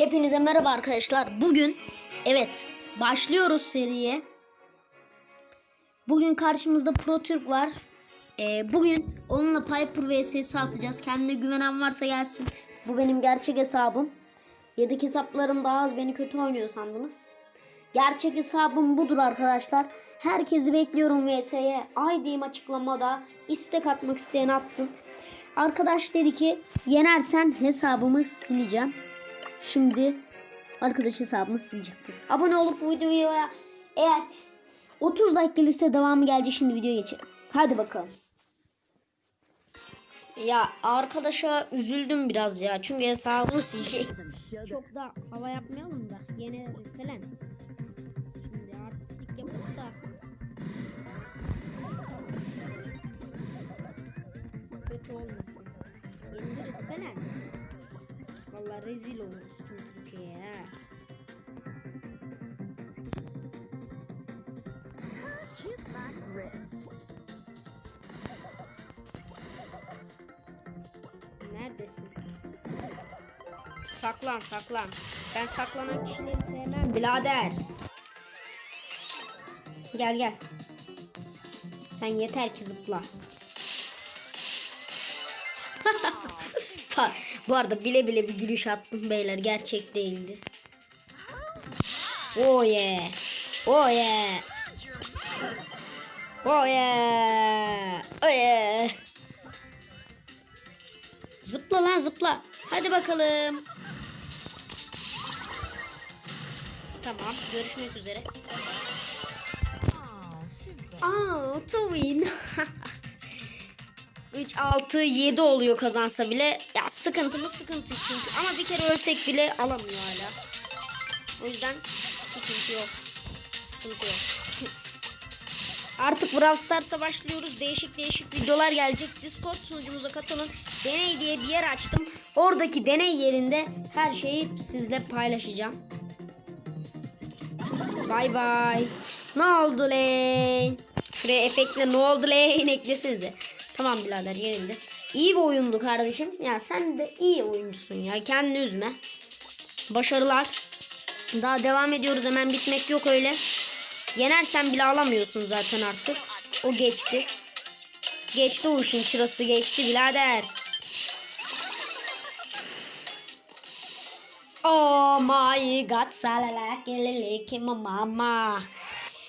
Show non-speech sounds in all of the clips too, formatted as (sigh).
Hepinize merhaba arkadaşlar. Bugün evet başlıyoruz seriye. Bugün karşımızda Pro Türk var. Ee, bugün onunla Piper vs atacağız. Kendine güvenen varsa gelsin. Bu benim gerçek hesabım. Yedek hesaplarım daha az beni kötü oynuyor sandınız. Gerçek hesabım budur arkadaşlar. Herkesi bekliyorum VS'ye. ID'm açıklamada. istek atmak isteyen atsın. Arkadaş dedi ki yenersen hesabımı sileceğim. Şimdi arkadaş hesabımı silecek. Abone olup bu videoya eğer 30 like gelirse devamı gelecek. Şimdi videoya geçelim. Hadi bakalım. Ya arkadaşa üzüldüm biraz ya. Çünkü hesabını silecek. Çok da hava yapmayalım da. Yine falan. Şimdi artistik yapıp da. Kötü olmasın. Rezil oluruz Türkiye'ye. Neredesin? Saklan saklan. Ben saklanan kişileri sevmem birader. Gel gel. Sen yeter ki zıpla. (laughs) Ta- Bu arada bile bile bir gülüş attım beyler. Gerçek değildi. Oh yeah. Oh yeah. Oh yeah. Oh yeah. Zıpla lan zıpla. Hadi bakalım. Tamam. Görüşmek üzere. Aa, to win. (laughs) 3, 6, 7 oluyor kazansa bile. Ya sıkıntımız sıkıntı çünkü. Ama bir kere ölsek bile alamıyor hala. O yüzden sıkıntı yok. Sıkıntı yok. (laughs) Artık Brawl Stars'a başlıyoruz. Değişik değişik videolar gelecek. Discord sunucumuza katılın. Deney diye bir yer açtım. Oradaki deney yerinde her şeyi sizle paylaşacağım. Bay bay. Ne oldu lan? Şuraya efektle ne oldu lan eklesenize. Tamam birader yenildi. İyi bir oyundu kardeşim. Ya sen de iyi oyuncusun ya. Kendini üzme. Başarılar. Daha devam ediyoruz. Hemen bitmek yok öyle. Yenersen bile alamıyorsun zaten artık. O geçti. Geçti o işin çırası geçti birader. Oh my god salala geleleke mama.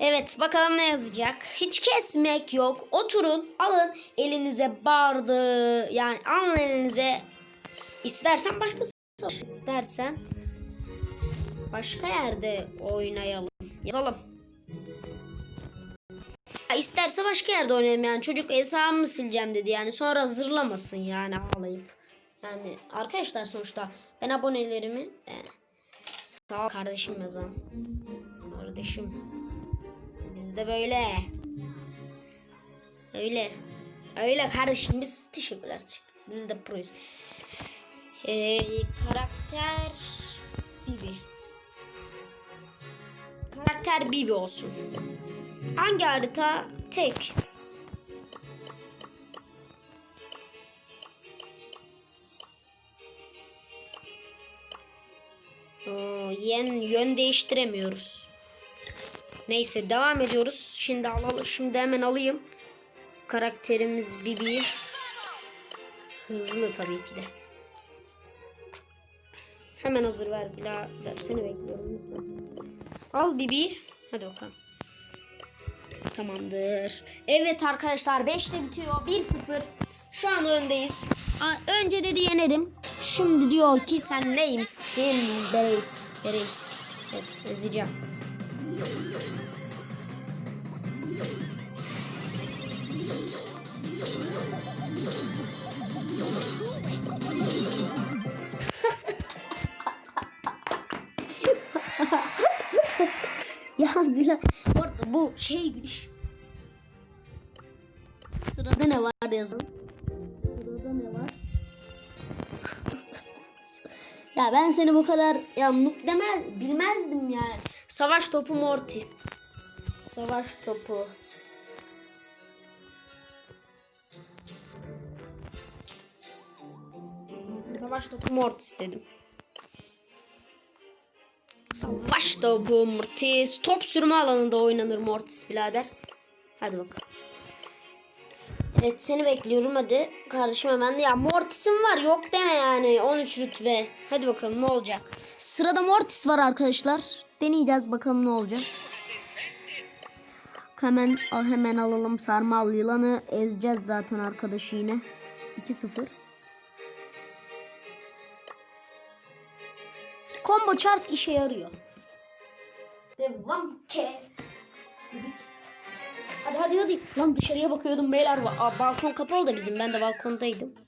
Evet bakalım ne yazacak. Hiç kesmek yok. Oturun alın elinize bardı. Yani alın elinize. İstersen başkası istersen başka yerde oynayalım. Yazalım. Ya başka yerde oynayalım yani çocuk hesabımı sileceğim dedi yani sonra hazırlamasın yani ağlayıp. Yani arkadaşlar sonuçta ben abonelerimi e, sağ kardeşim yazalım. Kardeşim bizde böyle. Öyle. Öyle kardeşim biz teşekkürler. Biz de proyuz. Ee, karakter Bibi. Karakter Bibi olsun. Hangi harita? Tek. Oo, yen, yön değiştiremiyoruz. Neyse devam ediyoruz. Şimdi alalım. Şimdi hemen alayım. Karakterimiz Bibi. Hızlı tabii ki de. Hemen hazır ver. Birader seni bekliyorum. Al Bibi. Hadi bakalım. Tamamdır. Evet arkadaşlar 5'te bitiyor. 1-0. Şu an öndeyiz. Önce dedi yenerim. Şimdi diyor ki sen neymişsin? Bereis. Bereis. Evet ezeceğim. (laughs) ya Bilal bu bu şey gülüş. Sırada ne var yazın. Sırada ne var? (laughs) ya ben seni bu kadar ya noob demez bilmezdim ya. Savaş topu Mortis. Savaş topu. Savaş topu Mortis dedim. Savaş topu Mortis. Top sürme alanında oynanır Mortis birader. Hadi bakalım. Evet seni bekliyorum hadi. Kardeşim hemen. Ya Mortis'im var yok deme yani. 13 rütbe. Hadi bakalım ne olacak. Sırada Mortis var arkadaşlar. Deneyeceğiz bakalım ne olacak. Hemen hemen alalım sarmal yılanı. Ezeceğiz zaten arkadaşı yine. 2-0. Combo çarp işe yarıyor. Devam ki. Hadi hadi hadi. Lan dışarıya bakıyordum beyler. Aa, balkon kapalı da bizim. Ben de balkondaydım.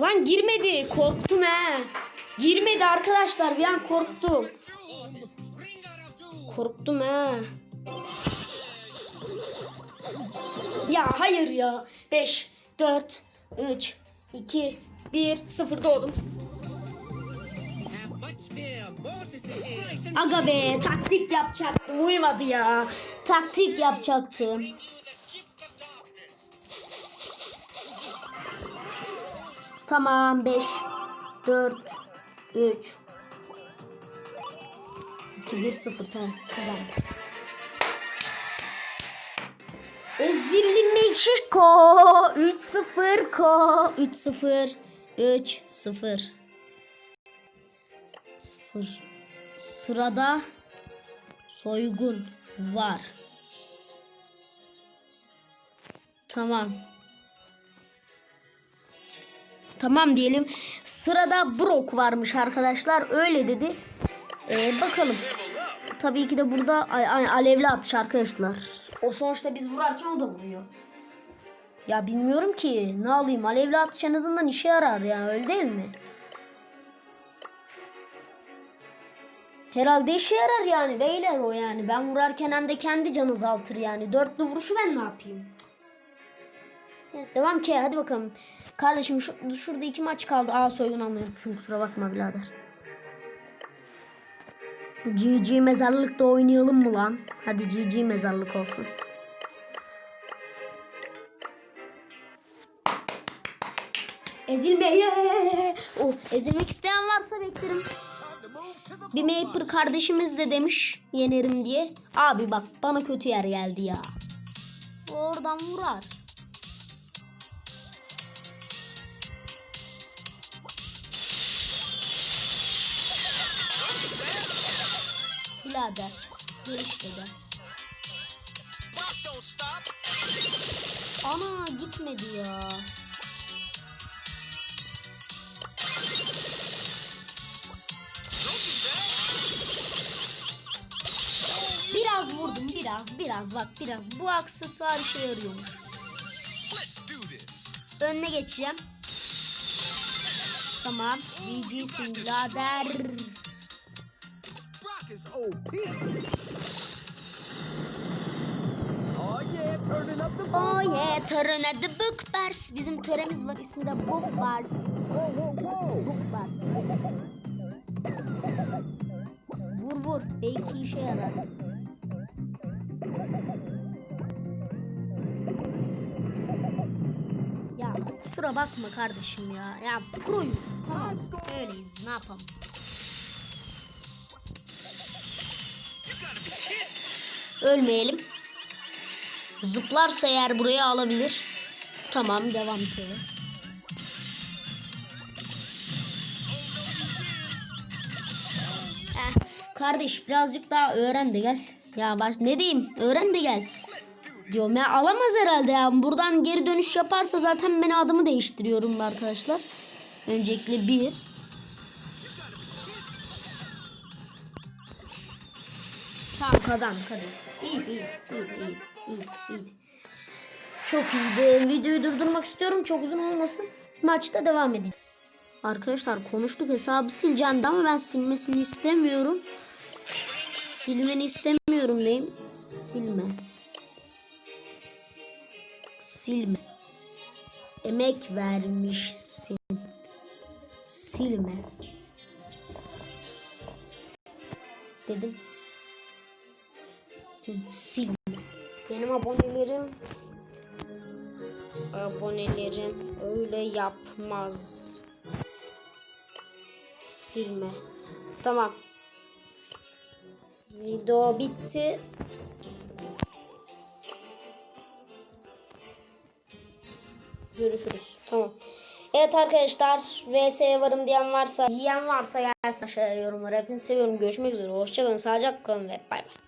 Lan girmedi. Korktum he. Girmedi arkadaşlar. Bir an korktum. Korktum he. Ya hayır ya. 5, 4, 3, 2, 1, 0 doğdum. Aga be taktik yapacaktım uymadı ya. Taktik yapacaktım. Tamam 5 4 3 2 1 0 tamam kazandım. Ezildi Meksiko 3-0 ko 3-0 3-0 0 Sırada soygun var. Tamam. Tamam diyelim. Sırada Brock varmış arkadaşlar. Öyle dedi. Ee, bakalım. Tabii ki de burada ay, ay, alevli atış arkadaşlar. O sonuçta biz vurarken o da vuruyor. Ya bilmiyorum ki. Ne alayım? Alevli atış en azından işe yarar yani öyle değil mi? Herhalde işe yarar yani beyler o yani. Ben vurarken hem de kendi can azaltır yani. Dörtlü vuruşu ben ne yapayım? Devam ki hadi bakalım. Kardeşim şu, şurada iki maç kaldı. Aa soygun anlıyormuşum kusura bakma birader. GG mezarlıkta oynayalım mı lan? Hadi GG mezarlık olsun. Ezilmeye. Oh, ezilmek isteyen varsa beklerim. Bir Maper kardeşimiz de demiş yenerim diye. Abi bak bana kötü yer geldi ya. Oradan vurar. Birader. Gel işte de. Ana gitmedi ya. Biraz vurdum biraz biraz bak biraz. Bu aksesuar işe yarıyormuş. Önüne geçeceğim. Tamam. GG'sin birader. OP. Oh yeah, turning up the Oh yeah, törene de Bookbars. Bizim töremiz var ismi de Bookbars. Whoa, whoa, whoa. Bookbars. Vur vur. Belki işe yarar. Ya kusura bakma kardeşim ya. Ya proyuz. Tamam. Öyleyiz. Ne yapalım? Ölmeyelim. Zıplarsa eğer buraya alabilir. Tamam devam ki. Eh, kardeş birazcık daha öğren de gel. Ya baş ne diyeyim? Öğren de gel. Diyorum ya alamaz herhalde ya. Buradan geri dönüş yaparsa zaten ben adımı değiştiriyorum arkadaşlar. Öncelikle bir. Tamam kazandık hadi. İyi iyi iyi iyi iyi iyi. Çok iyiydi. Videoyu durdurmak istiyorum. Çok uzun olmasın. Maçta devam edeceğiz. Arkadaşlar konuştuk hesabı sileceğim ama ben silmesini istemiyorum. Silmeni istemiyorum diyeyim. Silme. Silme. Emek vermişsin. Silme. Dedim. Sil, silme. Benim abonelerim Abonelerim öyle yapmaz. Silme. Tamam. Video bitti. Görüşürüz. Tamam. Evet arkadaşlar VS'ye varım diyen varsa yiyen varsa gelsin aşağıya yorumlara. Hepinizi seviyorum. Görüşmek üzere. Hoşçakalın. Sağlıcakla kalın ve bay bay.